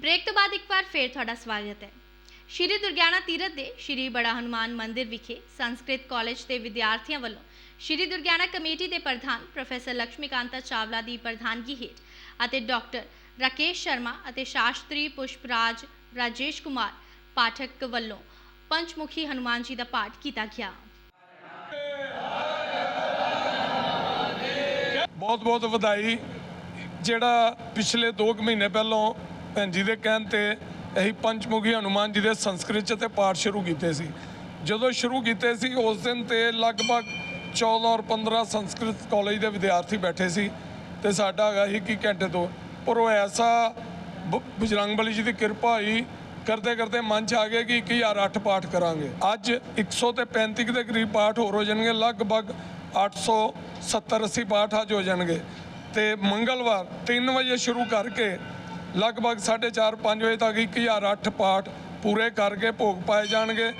Break ਤੋਂ ਬਾਅਦ ਇੱਕ ਵਾਰ ਫੇਰ ਤੁਹਾਡਾ ਸਵਾਗਤ ਹੈ। ਸ਼੍ਰੀ ਦੁਰਗਿਆਣਾ ਤੀਰਥ ਦੇ ਸ਼੍ਰੀ ਬੜਾ ਹਨੂਮਾਨ ਮੰਦਿਰ ਵਿਖੇ ਸੰਸਕ੍ਰਿਤ ਕਾਲਜ ਦੇ ਵਿਦਿਆਰਥੀਆਂ ਵੱਲੋਂ ਸ਼੍ਰੀ ਦੁਰਗਿਆਣਾ ਕਮੇਟੀ ਦੇ ਪ੍ਰਧਾਨ ਪ੍ਰੋਫੈਸਰ ਲక్ష్ਮੀਕਾਂਤਾ ਚਾਵਲਾ ਦੀ ਪ੍ਰਧਾਨਗੀ ਹੇਠ ਅਤੇ ਡਾਕਟਰ ਰਾਕੇਸ਼ ਸ਼ਰਮਾ ਅਤੇ ਸ਼ਾਸਤਰੀ ਪੁਸ਼ਪਰਾਜ ਰਾਜੇਸ਼ ਕੁਮਾਰ ਪਾਠਕ ਵੱਲੋਂ ਪੰਚਮੁਖੀ ਹਨੂਮਾਨ ਜੀ ਦਾ ਪਾਠ ਕੀਤਾ ਗਿਆ। ਬਹੁਤ ਬਹੁਤ ਵਧਾਈ। ਜਿਹੜਾ ਪਿਛਲੇ 2 ਮਹੀਨੇ ਪਹਿਲਾਂ ਭੈਣ ਜੀ ਦੇ ਕਹਿਣ ਤੇ ਅਸੀਂ ਪੰਚਮੁਖੀ ਹਨੂਮਾਨ ਜੀ ਦੇ ਸੰਸਕ੍ਰਿਤ ਚ ਤੇ ਪਾਠ ਸ਼ੁਰੂ ਕੀਤੇ ਸੀ। ਜਦੋਂ ਸ਼ੁਰੂ ਕੀਤੇ ਸੀ, ਉਸ ਦਿਨ ਤੇ ਲਗਭਗ 14 ਔਰ 15 ਸੰਸਕ੍ਰਿਤ ਕਾਲਜ ਦੇ ਵਿਦਿਆਰਥੀ ਬੈਠੇ ਸੀ ਤੇ ਸਾਡਾ ਹੈਗਾ ਸੀ ਕਿ ਘੰਟੇ ਤੋਂ। ਪਰ ਉਹ ਐਸਾ ਬ- ਬਜਰੰਗ ਬਲੀ ਜੀ ਦੀ ਕਿਰਪਾ ਹੋਈ ਕਰਦੇ ਕਰਦੇ ਮਨ ਚ ਆ ਗਿਆ ਕਿ 1008 ਪਾਠ ਕਰਾਂਗੇ। ਅੱਜ 135 ਦੇ ਕਰੀਬ ਪਾਠ ਹੋਰ ਹੋ ਜਾਣਗੇ, ਲਗਭਗ 870 80 ਪਾਠ ਅੱਜ ਹੋ ਜਾਣਗੇ। ਤੇ ਮੰਗਲਵਾਰ 3 ਵਜੇ ਸ਼ੁਰੂ ਕਰਕੇ ਲਗਭਗ 4:30 5 ਵਜੇ ਤੱਕ 1008 ਪਾਠ ਪੂਰੇ ਕਰਕੇ ਭੋਗ ਪਾਏ ਜਾਣਗੇ।